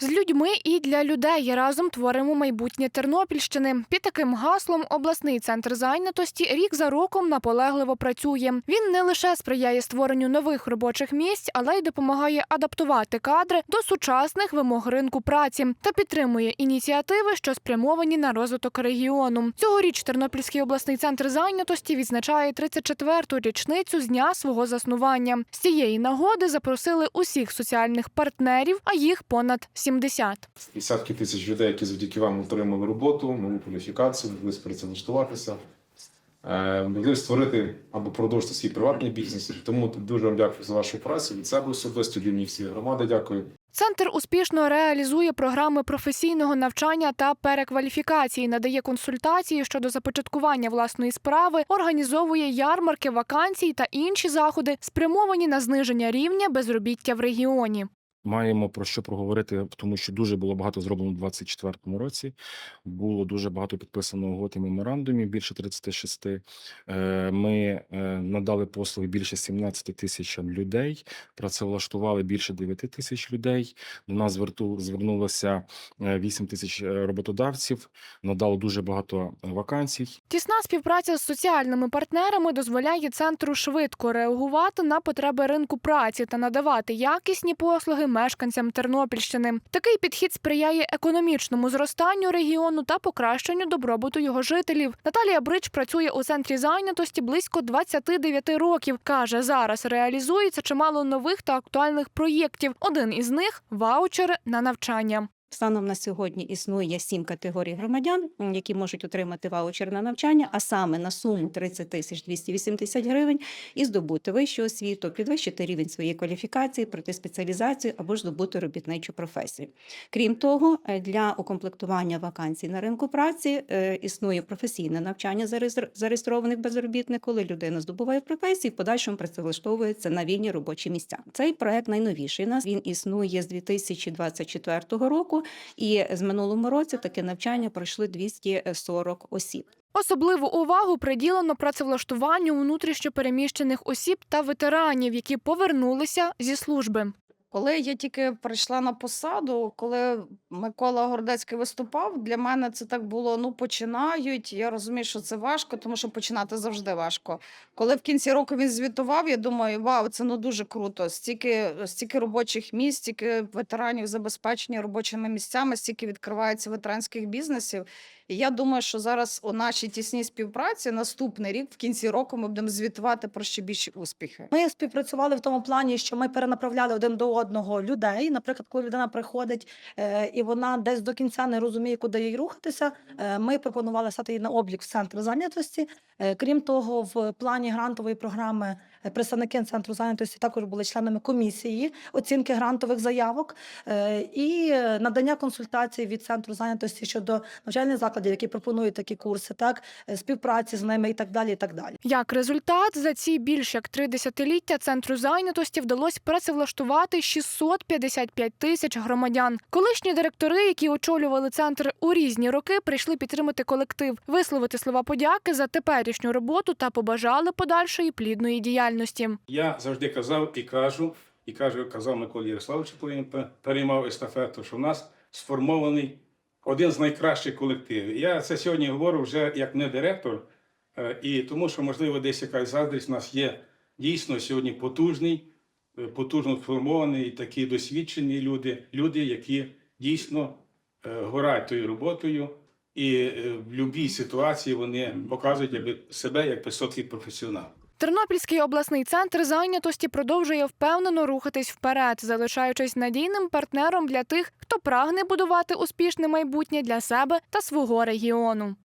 З людьми і для людей разом творимо майбутнє Тернопільщини. Під таким гаслом обласний центр зайнятості рік за роком наполегливо працює. Він не лише сприяє створенню нових робочих місць, але й допомагає адаптувати кадри до сучасних вимог ринку праці та підтримує ініціативи, що спрямовані на розвиток регіону. Цьогоріч Тернопільський обласний центр зайнятості відзначає 34-ту річницю з дня свого заснування. З цієї нагоди запросили усіх соціальних партнерів, а їх понад 70. Десятки тисяч людей, які завдяки вам отримали роботу, нову кваліфікацію, могли працевлаштуватися, е, могли створити або продовжити свій приватний бізнес. Тому дуже вам дякую за вашу працю. Від себе особисто імені всієї громади. Дякую. Центр успішно реалізує програми професійного навчання та перекваліфікації, надає консультації щодо започаткування власної справи, організовує ярмарки, вакансій та інші заходи, спрямовані на зниження рівня безробіття в регіоні. Маємо про що проговорити, тому що дуже було багато зроблено у 2024 році. Було дуже багато підписано угод і меморандумів, більше 36. Е, Ми е, надали послуги більше 17 тисячам людей, працевлаштували більше 9 тисяч людей. До нас звернулося е, 8 тисяч е, роботодавців, надало дуже багато вакансій. Тісна співпраця з соціальними партнерами дозволяє центру швидко реагувати на потреби ринку праці та надавати якісні послуги мешканцям Тернопільщини. Такий підхід сприяє економічному зростанню регіону та покращенню добробуту його жителів. Наталія Брич працює у центрі зайнятості близько 29 років. каже, зараз реалізується чимало нових та актуальних проєктів. Один із них ваучери на навчання. Станом на сьогодні існує сім категорій громадян, які можуть отримати ваучер на навчання, а саме на суму 30 тисяч 280 гривень і здобути вищу освіту, підвищити рівень своєї кваліфікації, пройти спеціалізацію або ж здобути робітничу професію. Крім того, е, для укомплектування вакансій на ринку праці е, існує професійне навчання зареєстр- зареєстрованих безробітних, коли людина здобуває професію, в подальшому працевлаштовується на вільні робочі місця. Цей проект найновіший. у нас він існує з 2024 року. І з минулому році таке навчання пройшли 240 осіб. Особливу увагу приділено працевлаштуванню внутрішньопереміщених осіб та ветеранів, які повернулися зі служби. Коли я тільки прийшла на посаду, коли Микола Гордецький виступав, для мене це так було: ну починають. Я розумію, що це важко, тому що починати завжди важко. Коли в кінці року він звітував, я думаю, вау, це ну дуже круто. Стільки, стільки робочих місць, стільки ветеранів забезпечені робочими місцями, стільки відкривається ветеранських бізнесів. І я думаю, що зараз у нашій тісній співпраці наступний рік, в кінці року, ми будемо звітувати про ще більші успіхи. Ми співпрацювали в тому плані, що ми перенаправляли один до одного людей. Наприклад, коли людина приходить е, і вона десь до кінця не розуміє, куди їй рухатися. е, Ми пропонували стати її на облік в центр зайнятості. Е, Крім того, в плані грантової програми представники центру зайнятості також були членами комісії оцінки грантових заявок е, і е, надання консультацій від центру зайнятості щодо навчальних закладів, які пропонують такі курси, так е, співпраці з ними і так далі. І так далі. Як результат, за ці більш як три десятиліття центру зайнятості вдалося працевлаштувати 655 тисяч громадян. Колишні директори, які очолювали центр у різні роки, прийшли підтримати колектив, висловити слова подяки за теперішню роботу та побажали подальшої плідної діяльності. Я завжди казав і кажу, і кажу, казав Миколі Ярославовичу, коли він переймав естафету, що в нас сформований один з найкращих колективів. Я це сьогодні говорю вже як не директор, е, і тому що, можливо, десь якась заздрість у нас є дійсно сьогодні потужний, е, потужно сформований, такі досвідчені люди, люди, які дійсно е, горять тою роботою. І в будь-якій ситуації вони показують себе як високий професіонал. Тернопільський обласний центр зайнятості продовжує впевнено рухатись вперед, залишаючись надійним партнером для тих, хто прагне будувати успішне майбутнє для себе та свого регіону.